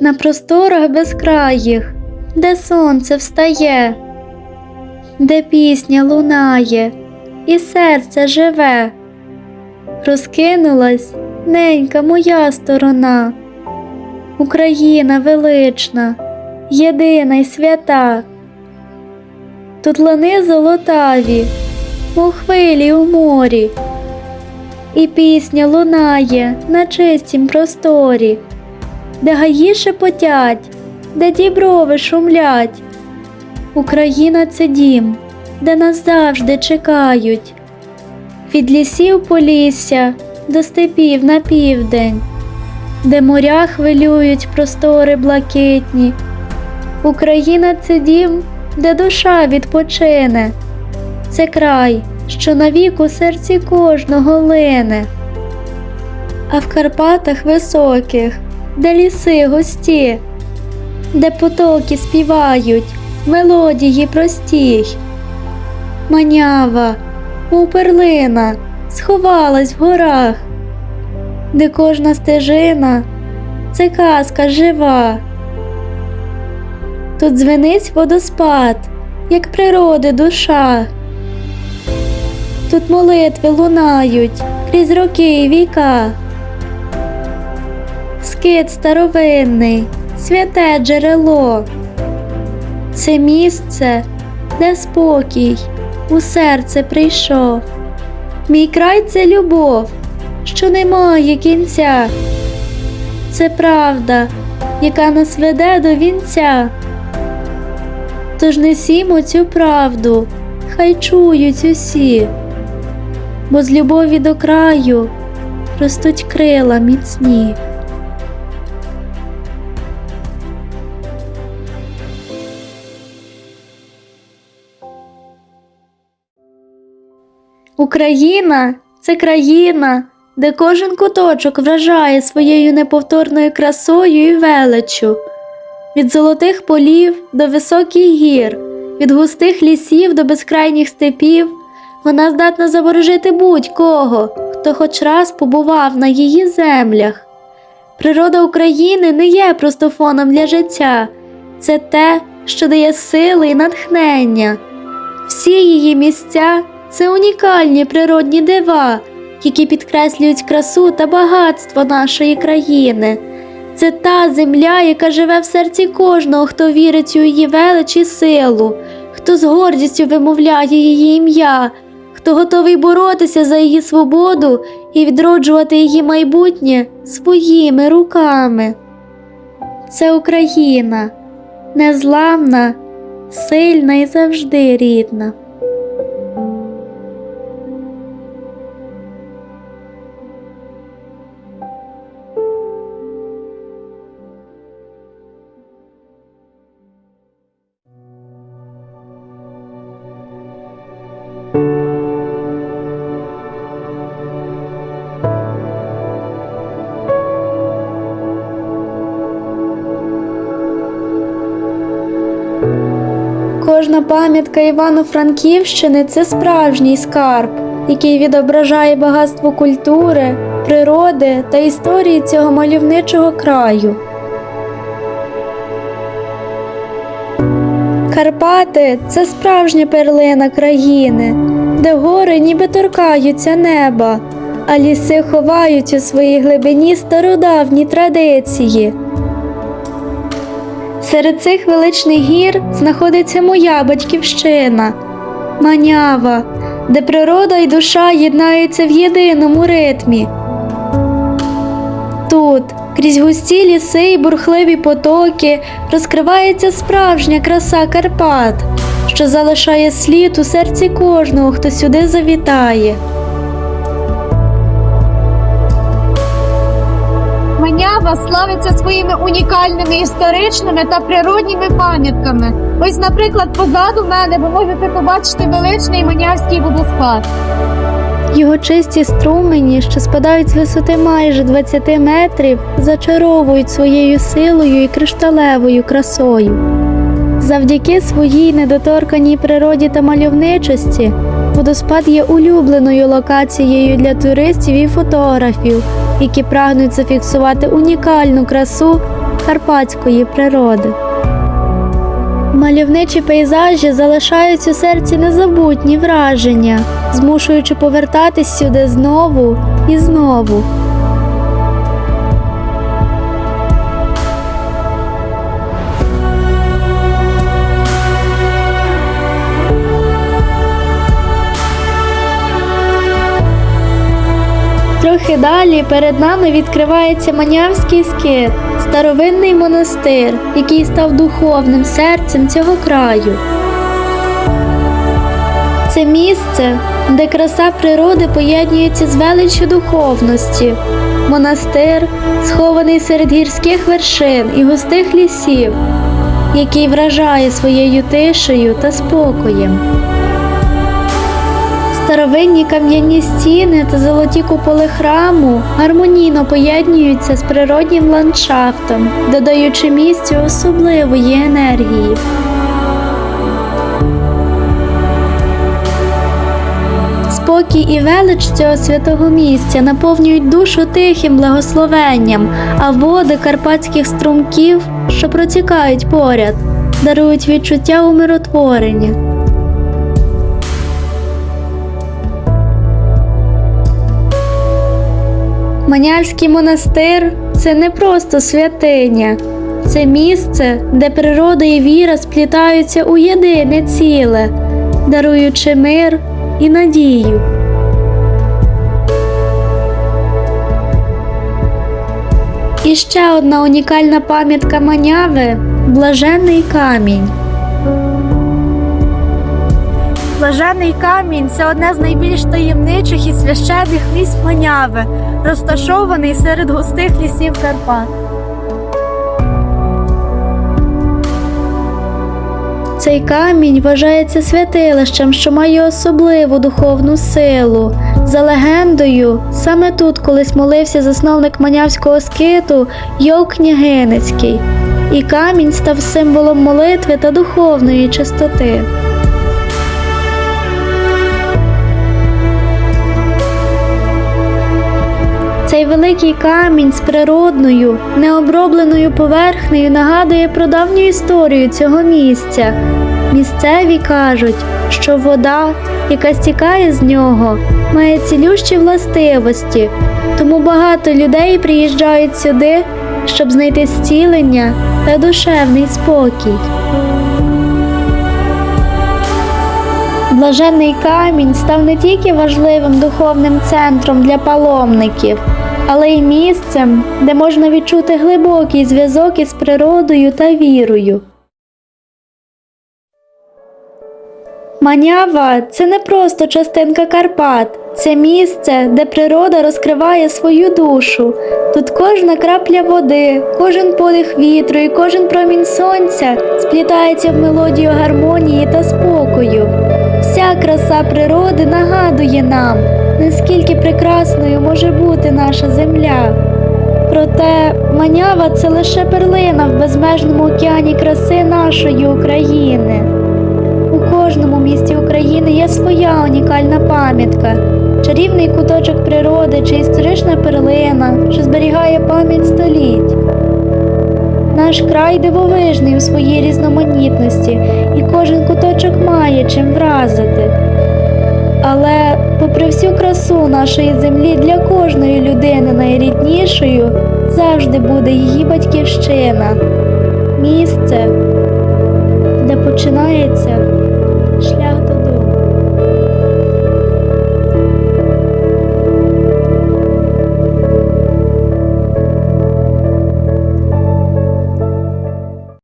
на просторах безкраїх, де сонце встає, де пісня лунає, і серце живе. Розкинулась ненька моя сторона, Україна велична, єдина й свята. Тут лани золотаві, мов хвилі у морі, і пісня лунає на чистім просторі, де гаї шепотять, де діброви шумлять. Україна це дім, де нас завжди чекають, від лісів полісся до степів на південь, де моря хвилюють простори блакитні. Україна це дім, де душа відпочине, це край, що навік у серці кожного лине. А в Карпатах високих, де ліси густі, де потоки співають мелодії простій. Манява, мов перлина, сховалась в горах, де кожна стежина це казка жива. Тут дзвенить водоспад, як природи душа. Тут молитви лунають крізь роки і віка. Скит старовинний, святе джерело. Це місце, де спокій у серце прийшов. Мій край це любов, що не має кінця. Це правда, яка нас веде до вінця. Тож несімо цю правду, хай чують усі, бо з любові до краю ростуть крила міцні. Україна це країна, де кожен куточок вражає своєю неповторною красою і величчю. Від золотих полів до високих гір, від густих лісів до безкрайніх степів, вона здатна заворожити будь-кого, хто хоч раз побував на її землях. Природа України не є просто фоном для життя, це те, що дає сили і натхнення. Всі її місця це унікальні природні дива, які підкреслюють красу та багатство нашої країни. Це та земля, яка живе в серці кожного, хто вірить у її велич і силу, хто з гордістю вимовляє її ім'я, хто готовий боротися за її свободу і відроджувати її майбутнє своїми руками. Це Україна, незламна, сильна і завжди рідна. Пам'ятка Івано-Франківщини це справжній скарб, який відображає багатство культури, природи та історії цього мальовничого краю. Карпати це справжня перлина країни, де гори ніби торкаються неба, а ліси ховають у своїй глибині стародавні традиції. Серед цих величних гір знаходиться моя батьківщина, Манява, де природа і душа єднаються в єдиному ритмі. Тут, крізь густі ліси і бурхливі потоки, розкривається справжня краса Карпат, що залишає слід у серці кожного, хто сюди завітає. Манява славиться своїми унікальними історичними та природніми пам'ятками. Ось, наприклад, позаду мене ви можете побачити величний манявський водоспад. Його чисті струмені, що спадають з висоти майже 20 метрів, зачаровують своєю силою і кришталевою красою. Завдяки своїй недоторканій природі та мальовничості водоспад є улюбленою локацією для туристів і фотографів, які прагнуть зафіксувати унікальну красу карпатської природи. Мальовничі пейзажі залишають у серці незабутні враження, змушуючи повертатись сюди знову і знову. Трохи далі перед нами відкривається Манявський скит, старовинний монастир, який став духовним серцем цього краю. Це місце, де краса природи поєднується з величчю духовності. Монастир, схований серед гірських вершин і густих лісів, який вражає своєю тишею та спокоєм. Старовинні кам'яні стіни та золоті куполи храму гармонійно поєднуються з природнім ландшафтом, додаючи місцю особливої енергії. Спокій і велич цього святого місця наповнюють душу тихим благословенням, а води карпатських струмків, що протікають поряд, дарують відчуття умиротворення. Манявський монастир це не просто святиня, це місце, де природа і віра сплітаються у єдине ціле, даруючи мир і надію. І ще одна унікальна пам'ятка маняви блаженний камінь. Блажений камінь це одне з найбільш таємничих і священних місць Маняви, розташований серед густих лісів Карпат. Цей камінь вважається святилищем, що має особливу духовну силу. За легендою, саме тут колись молився засновник манявського скиту Йов Княгинецький, і камінь став символом молитви та духовної чистоти. Цей великий камінь з природною, необробленою поверхнею нагадує про давню історію цього місця. Місцеві кажуть, що вода, яка стікає з нього, має цілющі властивості, тому багато людей приїжджають сюди, щоб знайти зцілення та душевний спокій. Блаженний камінь став не тільки важливим духовним центром для паломників, але й місцем, де можна відчути глибокий зв'язок із природою та вірою. Манява це не просто частинка Карпат, це місце, де природа розкриває свою душу. Тут кожна крапля води, кожен подих вітру і кожен промінь сонця сплітається в мелодію гармонії та спокою. Вся краса природи нагадує нам, наскільки прекрасною може бути наша земля. Проте манява це лише перлина в безмежному океані краси нашої України. У кожному місті України є своя унікальна пам'ятка, чарівний куточок природи чи історична перлина, що зберігає пам'ять століть. Наш край дивовижний у своїй різноманітності, і кожен куточок має чим вразити. Але, попри всю красу нашої землі, для кожної людини найріднішою завжди буде її батьківщина, місце, де починається шлях